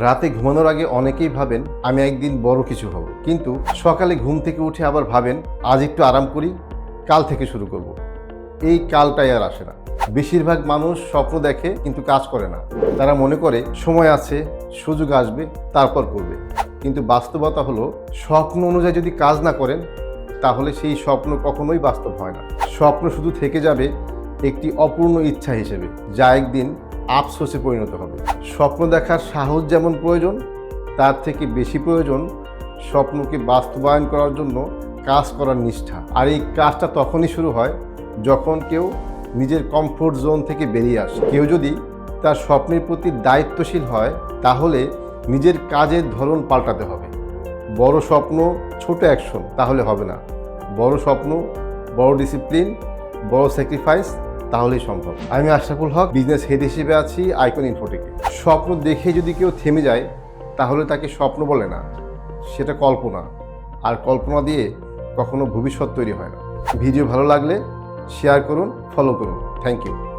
রাতে ঘুমানোর আগে অনেকেই ভাবেন, আমি একদিন বড় কিছু হব। কিন্তু সকালে ঘুম থেকে উঠে আবার ভাবেন, আজ একটু আরাম করি, কাল থেকে শুরু করব। এই কালটাই আর আসে না। বেশিরভাগ মানুষ স্বপ্ন দেখে কিন্তু কাজ করে না। তারা মনে করে, সময় আছে, সুযোগ আসবে, তারপর করবে। কিন্তু বাস্তবতা হলো, স্বপ্ন অনুযায়ী যদি কাজ না করেন, তাহলে সেই স্বপ্ন কখনোই বাস্তব হয় না। স্বপ্ন শুধু থেকে যাবে একটি অপূর্ণ ইচ্ছা হিসেবে, যা একদিন আফসোসে পরিণত হবে। স্বপ্ন দেখার সাহস যেমন প্রয়োজন, তার থেকে বেশি প্রয়োজন স্বপ্নকে বাস্তবায়ন করার জন্য কাজ করার নিষ্ঠা। আর এই কাজটা তখনই শুরু হয় যখন কেউ নিজের কমফোর্ট জোন থেকে বেরিয়ে আসে। কেউ যদি তার স্বপ্নের প্রতি দায়িত্বশীল হয়, তাহলে নিজের কাজের ধরন পাল্টাতে হবে। বড় স্বপ্ন ছোট অ্যাকশন তাহলে হবে না। বড় স্বপ্ন, বড় ডিসিপ্লিন বড় স্যাক্রিফাইস তাহলেই সম্ভব। আমি আশরাফুল হক বিজনেস হেড হিসেবে আছি আইকন ইনফোটেকে স্বপ্ন দেখে যদি কেউ থেমে যায়, তাহলে তাকে স্বপ্ন বলে না। সেটা কল্পনা। আর কল্পনা দিয়ে কখনো ভবিষ্যৎ তৈরি হয় না। ভিডিও ভালো লাগলে শেয়ার করুন ফলো করুন। Thank you